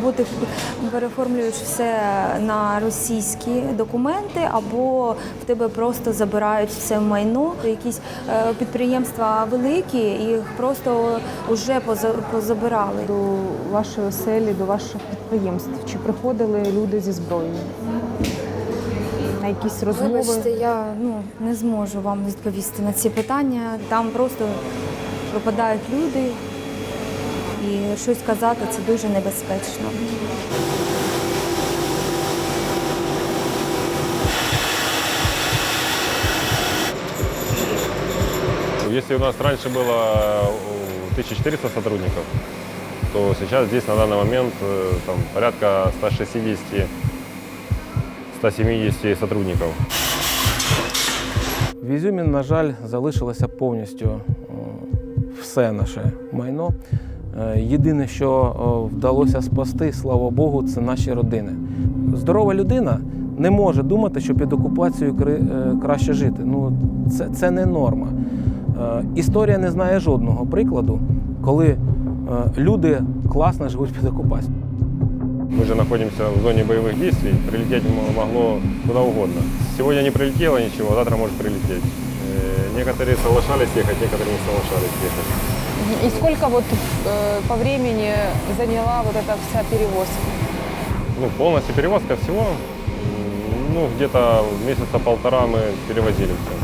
або ти переформлюєш все на російські документи, або в тебе просто забирають все майно. Якісь е, підприємства великі, їх просто вже поза- позабирали. До вашої оселі, до ваших підприємств чи приходили люди зі зброєю? На якісь розмови? Вибачте, я ну не зможу вам відповісти на ці питання. Там просто пропадають люди, і щось казати це дуже небезпечно. Если у нас раньше было э, 1400 сотрудников, то сейчас здесь на данный момент э, там, порядка 160-170 сотрудников. В Ізюмі, на жаль, залишилося повністю е, все наше майно. Е, Єдине, що е, вдалося спасти, слава Богу, це наші родини. Здорова людина не може думати, що під окупацією кри- е, краще жити. Ну, це, це не норма. Е, Історія не знає жодного прикладу, коли е, люди класно живуть під окупацією. Мы же находимся в зоне боевых действий, прилететь м- могло куда угодно. Сегодня не прилетело ничего, завтра может прилететь. Э, Некоторые соглашались ехать, некоторые не соглашались ехать. І скільки вот, е, по времени заняла вот эта вся перевозка? Ну, полностью перевозка всего, ну, где-то месяца полтора мы перевозили все.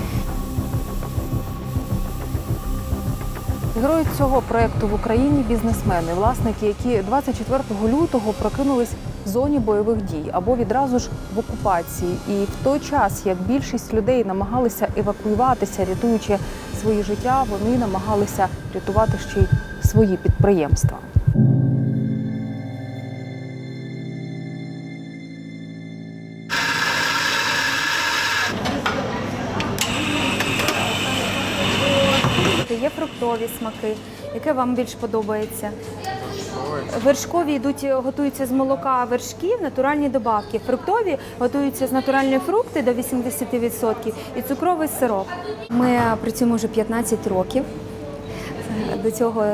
Герої цього проекту в Україні бізнесмени, власники, які 24 лютого прокинулись в зоні бойових дій або відразу ж в окупації. І в той час, як більшість людей намагалися евакуюватися, рятуючи свої життя, вони намагалися рятувати ще й свої підприємства. Є фруктові смаки. Яке вам більш подобається? Вершкові йдуть, готуються з молока вершків, натуральні добавки. Фруктові готуються з натуральної фрукти до 80% і цукровий сироп. Ми працюємо вже 15 років. До цього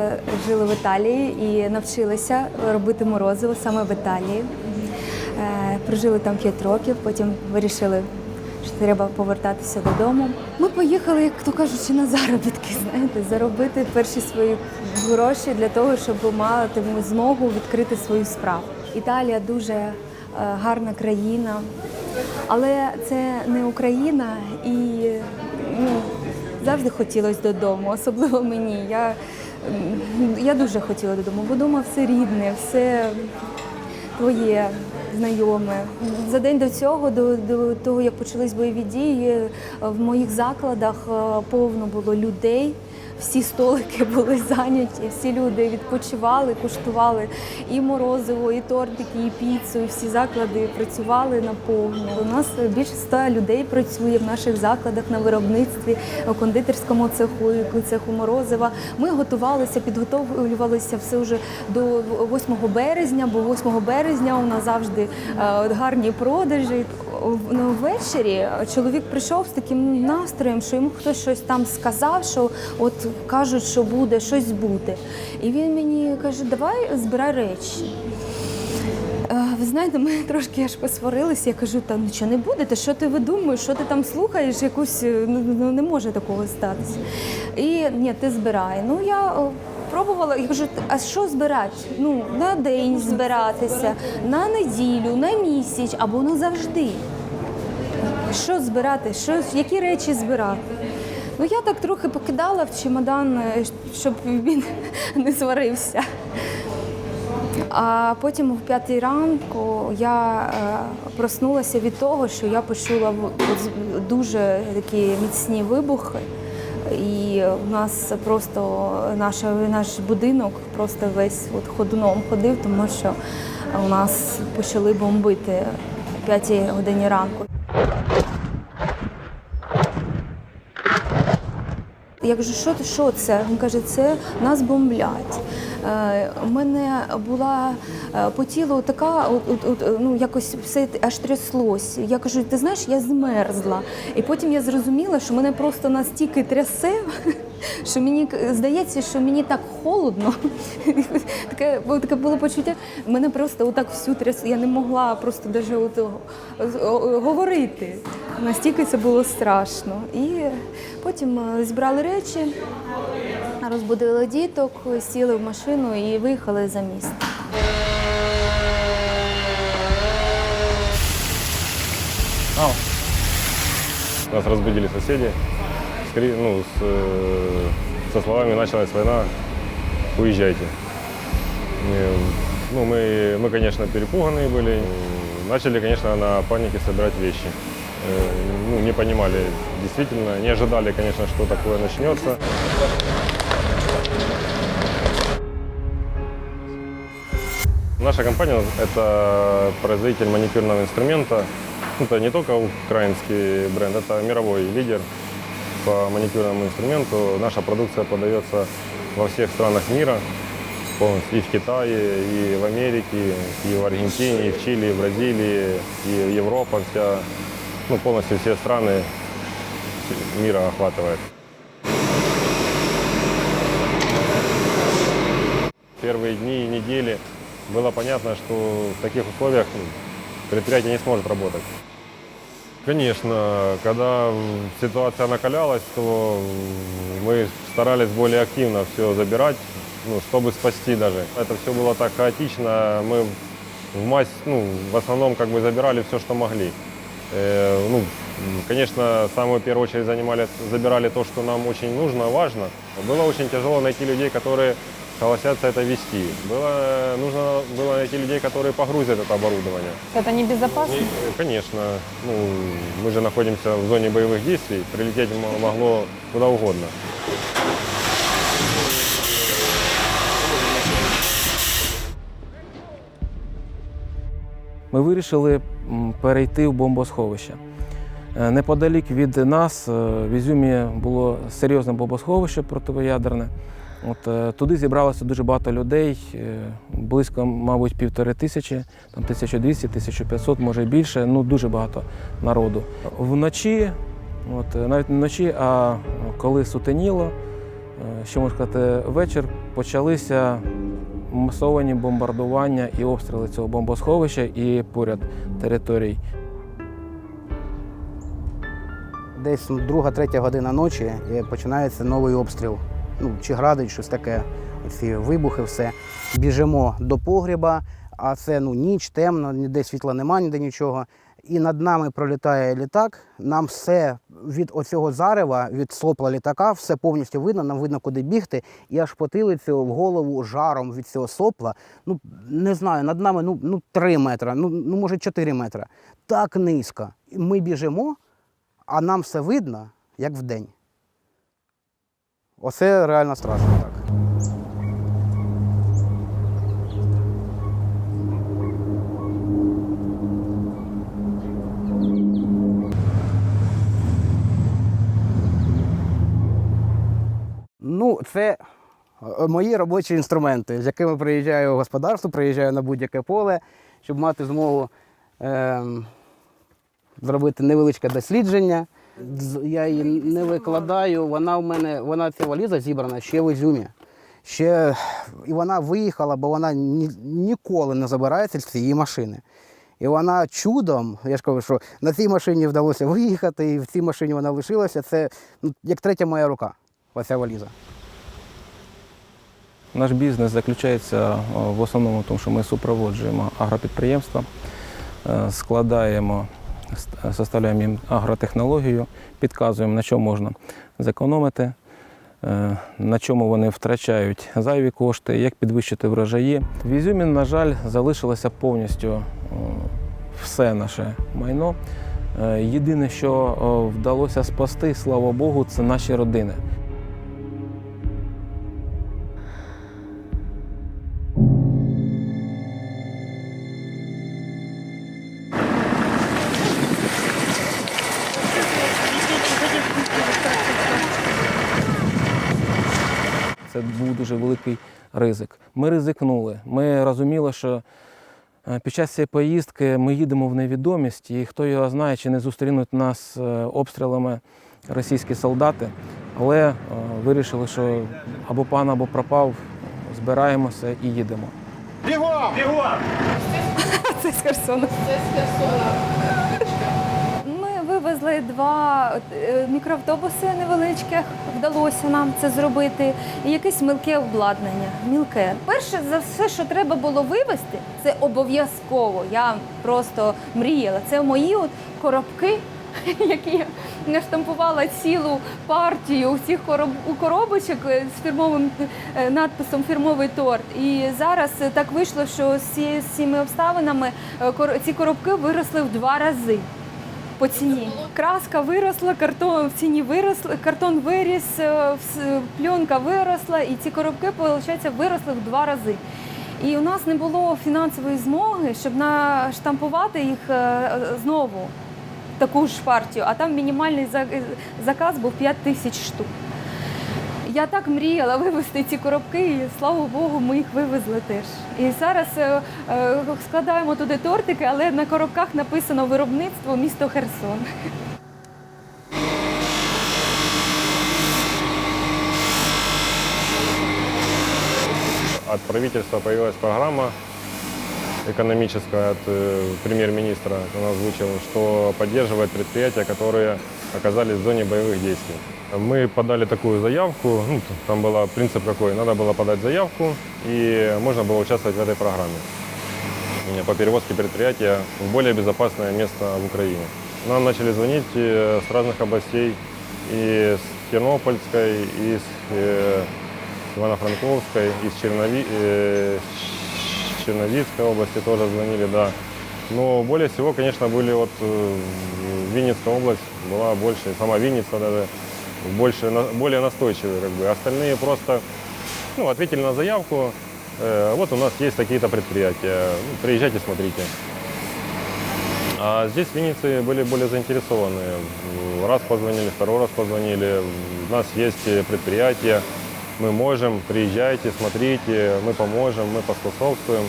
жили в Італії і навчилися робити морозиво саме в Італії. Е, Прожили там 5 років, потім вирішили, що треба повертатися додому. Ми поїхали, як то кажучи, на заробітки, знаєте, заробити перші свої гроші для того, щоб мати змогу відкрити свою справу. Італія дуже е, гарна країна, але це не Україна і ну, завжди хотілося додому, особливо мені. Я, я дуже хотіла додому, бо вдома все рідне, все твоє знайоме. За день до цього, до, до того, як почались бойові дії, в моїх закладах е, повно було людей. Всі столики були зайняті, всі люди відпочивали, куштували і морозиво, і тортики, і піцу, і всі заклади працювали наповну. У нас більше ста людей працює в наших закладах на виробництві, у кондитерському цеху, і цеху морозива. Ми готувалися, підготовлювалися все вже до 8 березня, бо 8 березня у нас завжди е, гарні продажі. Ну, ввечері чоловік прийшов з таким настроєм, що йому хтось щось там сказав, що от кажуть, що буде, щось буде. І він мені каже, давай збирай речі. Е, Ви знаєте, ми трошки аж посварилися. Я кажу, та нічого не буде, та що ти видумуєш, що ти там слухаєш, якусь е, ну, ну, не може такого статися. І ні, ти збирай. Ну я пробувала, я кажу, а що збирати? Ну, на день збиратися, на неділю, на місяць або назавжди. Що збирати? Що, які речі збирати? Ну я так трохи покидала в чемодан, е, щоб він не сварився. А потім в п'ятій ранку я е, проснулася від того, що я почула дуже такі міцні вибухи. І в нас просто наш, наш будинок просто весь от ходуном ходив, тому що у нас почали бомбити о 5 годині ранку. Я кажу, що, що це? Він каже, це нас бомблять. Е, у мене була е, по тілу така, ну якось все аж тряслось. Я кажу, ти знаєш, я змерзла. І потім я зрозуміла, що мене просто настільки трясе, що мені здається, що мені так холодно. Таке, таке було почуття. Мене просто отак всю тряс. Я не могла просто даже от, говорити. Настільки це було страшно. І потім е, зібрали речі, розбудили діток, сіли в машину і виїхали за місто. Нас разбудили соседи ну, с, э, со словами «началась война, уезжайте». И, Ну, мы, мы, конечно, перепуганные были. Начали, конечно, на панике собирать вещи. Э, Ну, не понимали действительно, не ожидали, конечно, что такое начнется. Наша компания – это производитель маникюрного инструмента. Это не только украинский бренд, это мировой лидер по маникюрному инструменту. Наша продукция подается во всех странах мира, полностью и в Китае, и в Америке, и в Аргентине, и в Чили, и в Бразилии, и Европа вся, ну, полностью все страны мира охватывает. Первые дни и недели было понятно, что в таких условиях предприятие не сможет работать. Конечно, когда ситуация накалялась, то мы старались более активно все забирать, ну, чтобы спасти даже. Это все было так хаотично, мы в масс, ну, в основном как бы забирали все, что могли. Э, ну, конечно, в самую первую очередь занимали, забирали то, что нам очень нужно, важно. Было очень тяжело найти людей, которые согласятся это вести. Было, нужно было найти людей, которые погрузят это оборудование. Це небезпечно? И, Конечно, ну, мы же находимся в зоне боевых действий, прилететь м- могло куда угодно. Ми вирішили м, перейти в бомбосховище. Е, Неподалік від нас е, в Ізюмі було серйозне бомбосховище протиядерне. От, е, туди зібралося дуже багато людей, е, близько, мабуть, півтори тисячі, там 1200, 1500, може більше, ну дуже багато народу. Вночі, от, е, навіть не вночі, а коли сутеніло, що можна сказати, вечір почалися масовані бомбардування і обстріли цього бомбосховища і поряд територій. Десь ну, друга, третя година ночі починається новий обстріл. Ну, чи градить, щось таке, ці вибухи, все. Біжимо до погріба, а це ну, ніч, темно, ніде світла немає, ніде нічого. І над нами пролітає літак. Нам все від оцього зарева, від сопла літака, все повністю видно, нам видно, куди бігти. І аж потилицю в голову жаром від цього сопла. Ну, не знаю, над нами ну, ну 3 метри, ну, ну може 4 метри. Так низько. Ми біжимо, а нам все видно, як вдень. Оце реально страшно так. Ну, це е, мої робочі інструменти, з якими приїжджаю в господарство, приїжджаю на будь-яке поле, щоб мати змогу ем, зробити невеличке дослідження. Я її не викладаю. Вона в мене, вона ця валіза зібрана ще в Ізюмі. Ще, і вона виїхала, бо вона ні, ніколи не забирається з цієї машини. І вона чудом, я ж кажу, що на цій машині вдалося виїхати, і в цій машині вона лишилася. Це ну, як третя моя рука, оця валіза. Наш бізнес заключається е, в основному в тому, що ми супроводжуємо агропідприємства, е, складаємо, составляємо їм агротехнологію, підказуємо, на чому можна зекономити, е, на чому вони втрачають зайві кошти, як підвищити врожаї. В Ізюмі, на жаль, залишилося повністю е, все наше майно. Е, Єдине, що вдалося спасти, слава Богу, це наші родини. Ризик. Ми ризикнули. Ми розуміли, що е, під час цієї поїздки ми їдемо в невідомість, і хто його знає, чи не зустрінуть нас е, обстрілами російські солдати, але е, вирішили, що або пан, або пропав, збираємося і їдемо. Це з Херсона. Ми два е, мікроавтобуси невеличких. Вдалося нам це зробити. І якесь мілке обладнання. Мілке. Перше за все, що треба було вивезти, це обов'язково. Я просто мріяла. Це мої от коробки. Які я наштампувала цілу партію цих коробочок з фірмовим е, надписом фірмовий торт. І зараз так вийшло, що з цими обставинами е, ці коробки виросли в два рази по ціні. Краска виросла, картон в ціні виросла, картон виріс, е, пленка виросла, і ці коробки, виходить, виросли в два рази. І у нас не було фінансової змоги, щоб наштампувати їх е, знову таку ж партію, а там мінімальний заказ був 5 тисяч штук. Я так мріяла вивезти ці коробки, і слава Богу, ми їх вивезли теж. І зараз е, е, складаємо туди тортики, але на коробках написано виробництво місто Херсон. От правительства появилась программа экономическая от э, премьер-министра. Он озвучил, что поддерживает предприятия, которые оказались в зоне боевых действий. Мы подали такую заявку. Ну, там был принцип какой. Надо было подать заявку, и можно было участвовать в этой программе по перевозке предприятия в более безопасное место в Украине. Нам начали звонить э, с разных областей, и с Тернопольской, и с э, Ивано-Франковской, из Чернови... э, с Черновицкой области тоже звонили, да. Но более всего, конечно, были вот Винницкая область была больше, сама Винница даже больше, более настойчивые, как бы. Остальные просто ну, ответили на заявку. э, вот у нас есть такие-то предприятия, ну, приезжайте, смотрите. А здесь в Виннице были более заинтересованы. Раз позвонили, второй раз позвонили. У нас есть э, предприятие, мы можем, приезжайте, смотрите, мы поможем, мы поспособствуем.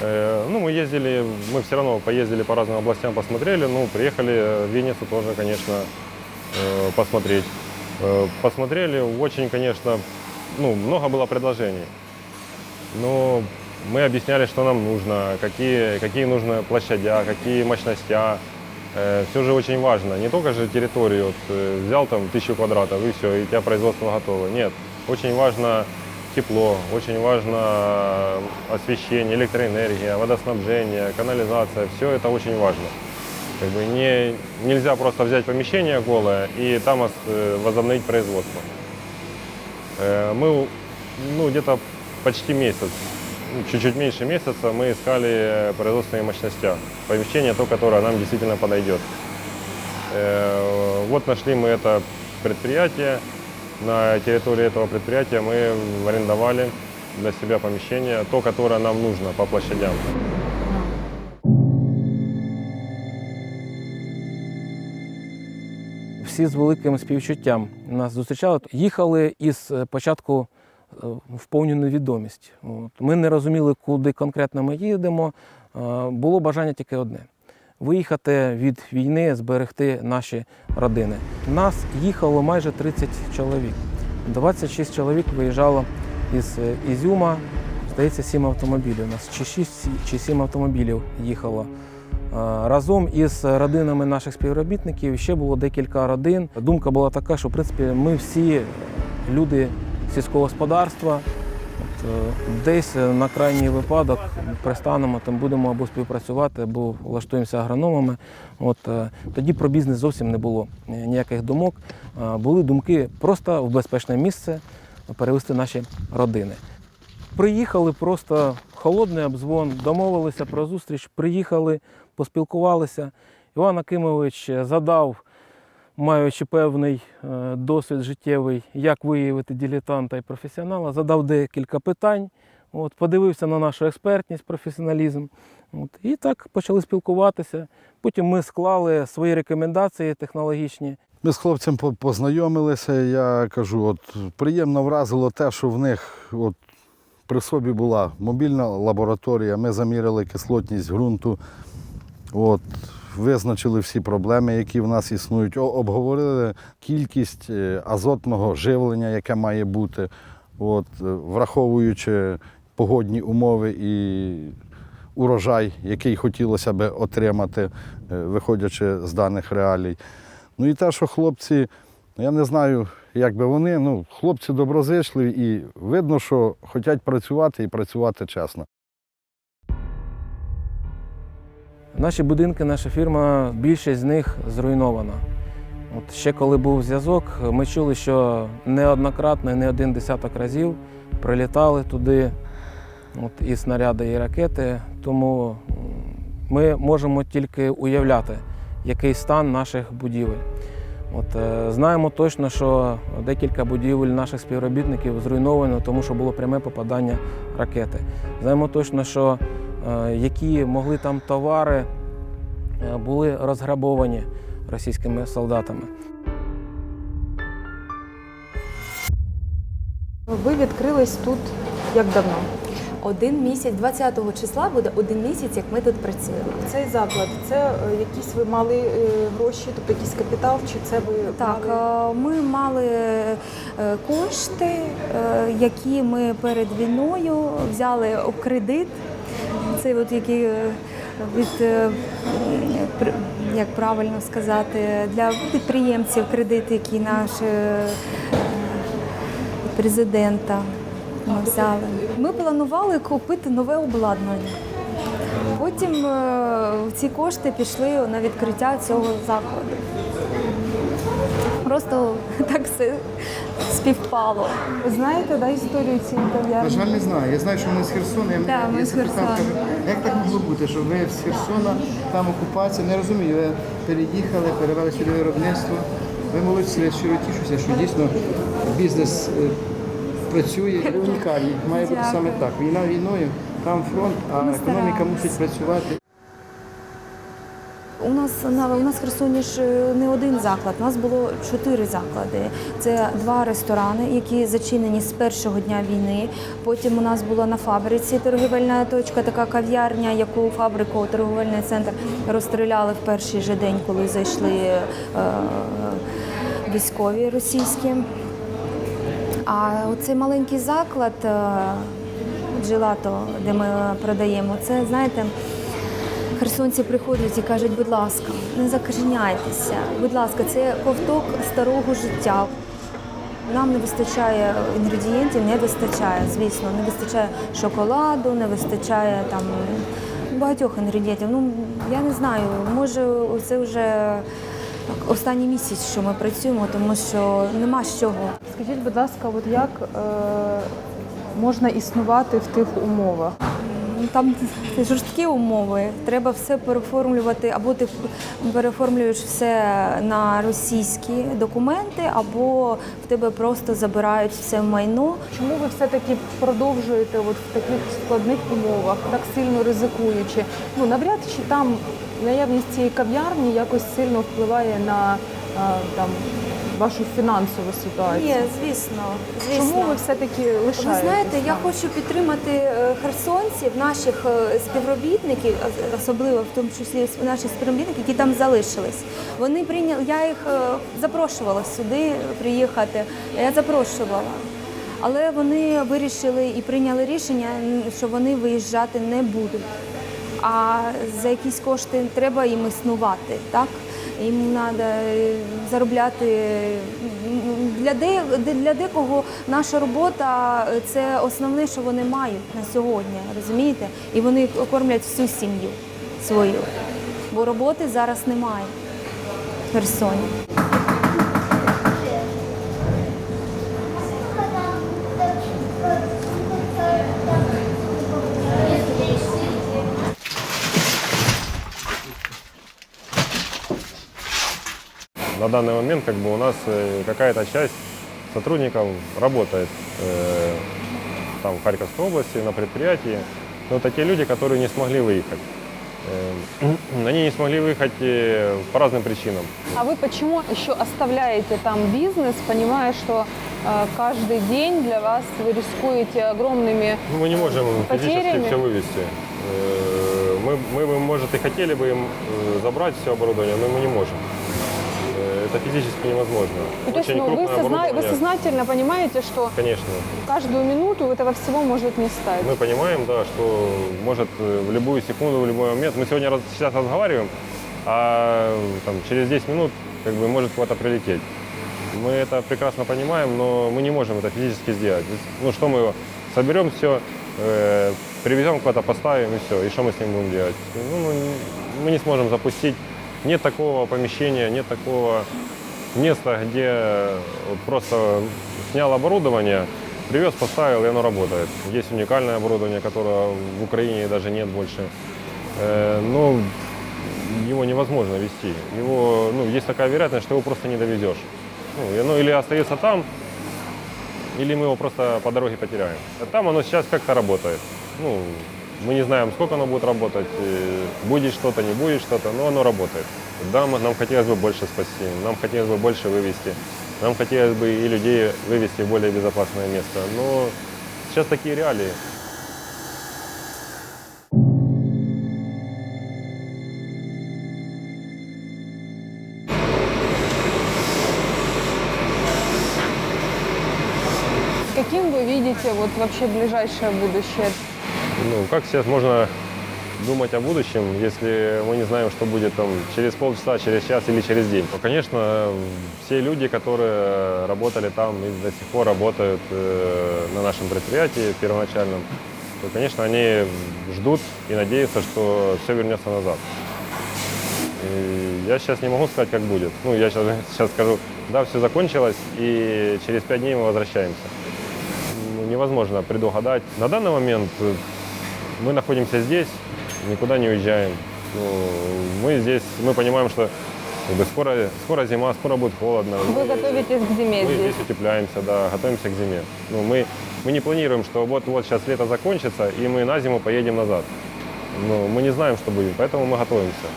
Э, Ну, мы ездили, мы все равно поездили по разным областям, посмотрели, ну, приехали в Винницу тоже, конечно, э, посмотреть. Э, Посмотрели, очень, конечно, ну, много было предложений. Но мы объясняли, что нам нужно, какие, какие нужны площадя, какие мощностя. все же очень важно. Не только же территорию, вот, э, взял там тысячу квадратов и все, и у тебя производство готово. Нет, очень важно тепло, очень важно освещение, электроэнергия, водоснабжение, канализация. Все это очень важно. Как бы не, нельзя просто взять помещение голое и там э, возобновить производство. Э, Мы ну, где-то почти месяц, ну, чуть-чуть меньше месяца, мы искали э, производственные мощности. Помещение, то, которое нам действительно подойдет. Вот нашли мы это предприятие. На территории этого предприятия мы арендовали для себя помещение, то, которое нам нужно по площадям. Всі з великим співчуттям нас зустрічали. Їхали із е, початку е, в повну невідомість. Ми не розуміли, куди конкретно ми їдемо. Е, Було бажання тільки одне виїхати від війни, зберегти наші родини. Нас їхало майже 30 чоловік. 26 чоловік виїжджало із Ізюма. Здається, 7 автомобілів. У нас чи 6 чи 7 автомобілів їхало. Е, Разом із родинами наших співробітників ще було декілька родин. Думка була така, що в принципі ми всі люди сільського господарства. От, е, десь на крайній випадок пристанемо, там будемо або співпрацювати, або влаштуємося агрономами. От, е, тоді про бізнес зовсім не було ніяких думок. Були думки просто в безпечне місце перевести наші родини. Приїхали просто холодний обзвон, домовилися про зустріч, приїхали, поспілкувалися. Іван Акимович задав, маючи певний е, досвід життєвий, як виявити дилетанта і професіонала, задав декілька питань, от, подивився на нашу експертність, професіоналізм. От, і так почали спілкуватися. Потім ми склали свої рекомендації технологічні. Ми з хлопцем познайомилися. Я кажу, от приємно вразило те, що в них от, при собі була мобільна лабораторія. Ми заміряли кислотність ґрунту. От, визначили всі проблеми, які в нас існують, обговорили кількість е, азотного живлення, яке має бути, от, е, враховуючи погодні умови і урожай, який хотілося би отримати, е, виходячи з даних реалій. Ну і те, що хлопці, я не знаю, як би вони, ну, хлопці доброзичливі і видно, що хочуть працювати і працювати чесно. Наші будинки, наша фірма, більшість з них зруйнована. От ще коли був зв'язок, ми чули, що неоднократно, не один десяток разів прилітали туди от, і снаряди, і ракети. Тому ми можемо тільки уявляти, який стан наших будівель. От, е, знаємо точно, що декілька будівель наших співробітників зруйновано, тому що було пряме попадання ракети. Знаємо точно, що які могли там товари е, були розграбовані російськими солдатами. Ви відкрились тут як давно? Один місяць, 20-го числа буде один місяць, як ми тут працюємо. Цей заклад це е, якісь ви мали е, гроші, тобто якийсь капітал, чи це ви Так, мали? е, ми мали е, кошти, е, які ми перед війною взяли у кредит. Це от які е, від е, як правильно сказати, для підприємців кредит, який наш е, президента ми взяли. Ми планували купити нове обладнання. Потім ці кошти пішли на відкриття цього закладу. Просто так все співпало. Ви знаєте да, історію цієї На жаль, не знаю. Я знаю, що вони з Херсона. Я, Да, я ми з запитав, Херсона. кажу, як так могло бути, що ви з Херсона, там окупація, не розумію. Ви переїхали, перевели сюди виробництво. Ви молодці, я щиро тішуся, що дійсно бізнес е, працює і унікальний. Має бути Дякую. саме так. Війна війною, там фронт, а Ми економіка мусить працювати. У нас на у нас в Херсоні ж е, не один заклад. У нас було чотири заклади. Це два ресторани, які зачинені з першого дня війни. Потім у нас була на фабриці торгівельна точка, така кав'ярня, яку фабрику торговельний центр розстріляли в перший же день, коли зайшли е, військові російські. А оцей маленький заклад е, джелато, де ми продаємо, це знаєте. Херсонці приходять і кажуть, будь ласка, не закаженяйтеся. Будь ласка, це ковток старого життя. Нам не вистачає інгредієнтів, не вистачає, звісно, не вистачає шоколаду, не вистачає там багатьох інгредієнтів. Ну я не знаю, може це вже останній місяць, що ми працюємо, тому що нема з чого. Скажіть, будь ласка, от як е, можна існувати в тих умовах? Там жорсткі умови. Треба все переформлювати, або ти переформлюєш все на російські документи, або в тебе просто забирають все майно. Чому ви все-таки продовжуєте от в таких складних умовах, так сильно ризикуючи? Ну навряд чи там наявність цієї кав'ярні якось сильно впливає на там вашу фінансову ситуацію. Ні, звісно, звісно. Чому ви все-таки лишаєтесь? Ви знаєте, я хочу підтримати е, херсонців, наших е, співробітників, особливо в тому числі с- наших співробітників, які там залишились. Вони прийняли, я їх е, запрошувала сюди приїхати. Я запрошувала. Але вони вирішили і прийняли рішення, що вони виїжджати не будуть. А за якісь кошти треба їм існувати, так? Їм треба заробляти. Для, де, для декого наша робота це основне, що вони мають на сьогодні, розумієте? І вони кормлять всю сім'ю свою. Бо роботи зараз немає в Херсоні. На данный момент как бы у нас э, какая-то часть сотрудников работает э, там в Харьковской области на предприятии. Но те люди, которые не смогли выехать. Э, Они не смогли выехать э, по разным причинам. А вы почему еще оставляете там бизнес, понимая, что э, каждый день для вас вы рискуете огромными Ну, Мы не можем физически Потерями? все вывести. Мы, мы может, и хотели бы им забрать все оборудование, но мы не можем. Э, Это физически невозможно. Ну, то есть, Очень ну, вы, созна- вы сознательно понимаете, что Конечно. каждую минуту этого всего может не стать. Мы понимаем, да, что может э, в любую секунду, в любой момент. Мы сегодня раз- сейчас разговариваем, а там, через 10 минут как бы может куда-то прилететь. Мы это прекрасно понимаем, но мы не можем это физически сделать. Ну что мы соберем все, привезем куда-то, поставим и все. И что мы с ним будем делать? Ну, мы не сможем запустить. Нет такого помещения, нет такого места, где просто снял оборудование, привез, поставил, и оно работает. Есть уникальное оборудование, которое в Украине даже нет больше. Э, но его невозможно вести. Его, ну, есть такая вероятность, что его просто не довезешь. Ну, оно или остается там, или мы его просто по дороге потеряем. А там оно сейчас как-то работает. Ну, мы не знаем, сколько оно будет работать, будет что-то, не будет что-то, но оно работает. Да, мы- нам хотелось бы больше спасти, нам хотелось бы больше вывести, нам хотелось бы и людей вывести в более безопасное место. Но сейчас такие реалии. Каким вы видите вот вообще ближайшее будущее? Ну, как сейчас можно думать о будущем, если мы не знаем, что будет там через полчаса, через час или через день? То, конечно, все люди, которые работали там и до сих пор работают э, на нашем предприятии первоначальном, то, конечно, они ждут и надеются, что все вернется назад. И я сейчас не могу сказать, как будет. Ну, я сейчас, сейчас скажу, да, все закончилось, и через пять дней мы возвращаемся. Ну, невозможно предугадать. На данный момент мы находимся здесь, никуда не уезжаем. Ну, мы здесь, мы понимаем, что как бы, скоро, скоро зима, скоро будет холодно. Вы Мы- готовитесь к зиме мы здесь? здесь утепляемся, да, готовимся к зиме. Ну, мы, мы не планируем, что вот-вот сейчас лето закончится, и мы на зиму поедем назад. Ну, мы не знаем, что будет, поэтому мы готовимся.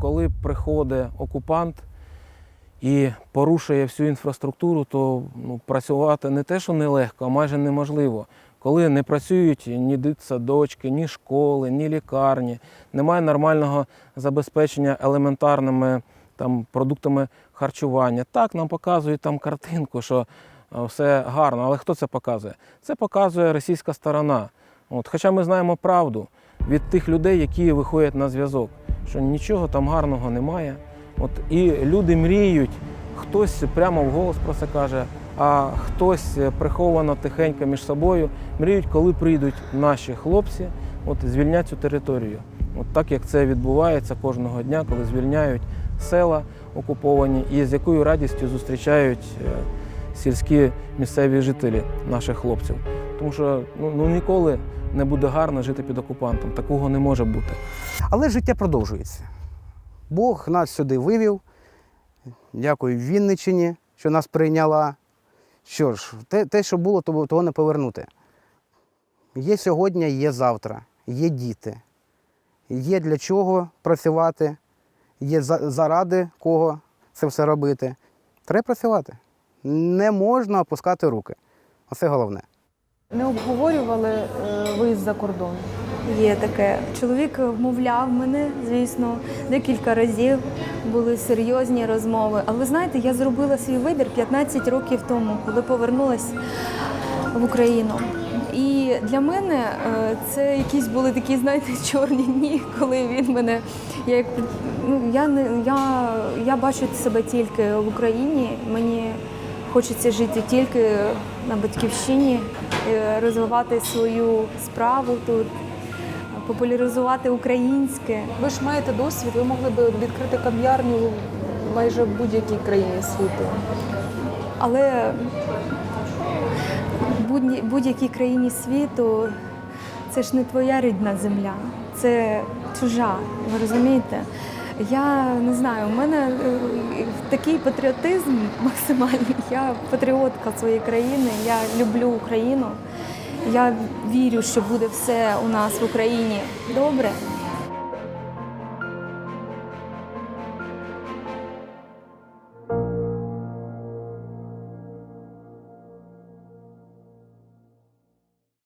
Коли приходить окупант і порушує всю інфраструктуру, то ну, працювати не те, що нелегко, а майже неможливо. Коли не працюють ні дитсадочки, ні школи, ні лікарні, немає нормального забезпечення елементарними там, продуктами харчування. Так, нам показують там картинку, що е, все гарно, але хто це показує? Це показує російська сторона. От, хоча ми знаємо правду від тих людей, які виходять на зв'язок, що нічого там гарного немає. От, і люди мріють, хтось прямо вголос про це каже, а хтось е, приховано тихенько між собою мріють, коли прийдуть наші хлопці, от звільнять цю територію. От так як це відбувається кожного дня, коли звільняють села окуповані, і з якою радістю зустрічають е, сільські місцеві жителі наших хлопців. Тому що ну, ну ніколи не буде гарно жити під окупантом. Такого не може бути. Але життя продовжується. Бог нас сюди вивів. Дякую Вінниччині, що нас прийняла. Що ж, те, те що було, того, того не повернути. Є сьогодні, є завтра, є діти. Є для чого працювати, є заради кого це все робити. Треба працювати. Не можна опускати руки. Оце головне. Не обговорювали е, виїзд за кордон? Є таке. Чоловік вмовляв мене, звісно, декілька разів були серйозні розмови. Але ви знаєте, я зробила свій вибір 15 років тому, коли повернулася в Україну. І для мене е, це якісь були такі, знаєте, чорні дні, коли він мене. Я як ну я не я, я бачу себе тільки в Україні. Мені хочеться жити тільки на батьківщині, е, розвивати свою справу тут, популяризувати українське. Ви ж маєте досвід, ви могли б відкрити кав'ярню майже в будь-якій країні світу. Але в будь- будь-якій країні світу це ж не твоя рідна земля, це чужа. Ви розумієте? Я не знаю, у мене е, такий патріотизм максимальний. Я патріотка своєї країни, я люблю Україну. Я вірю, що буде все у нас в Україні добре.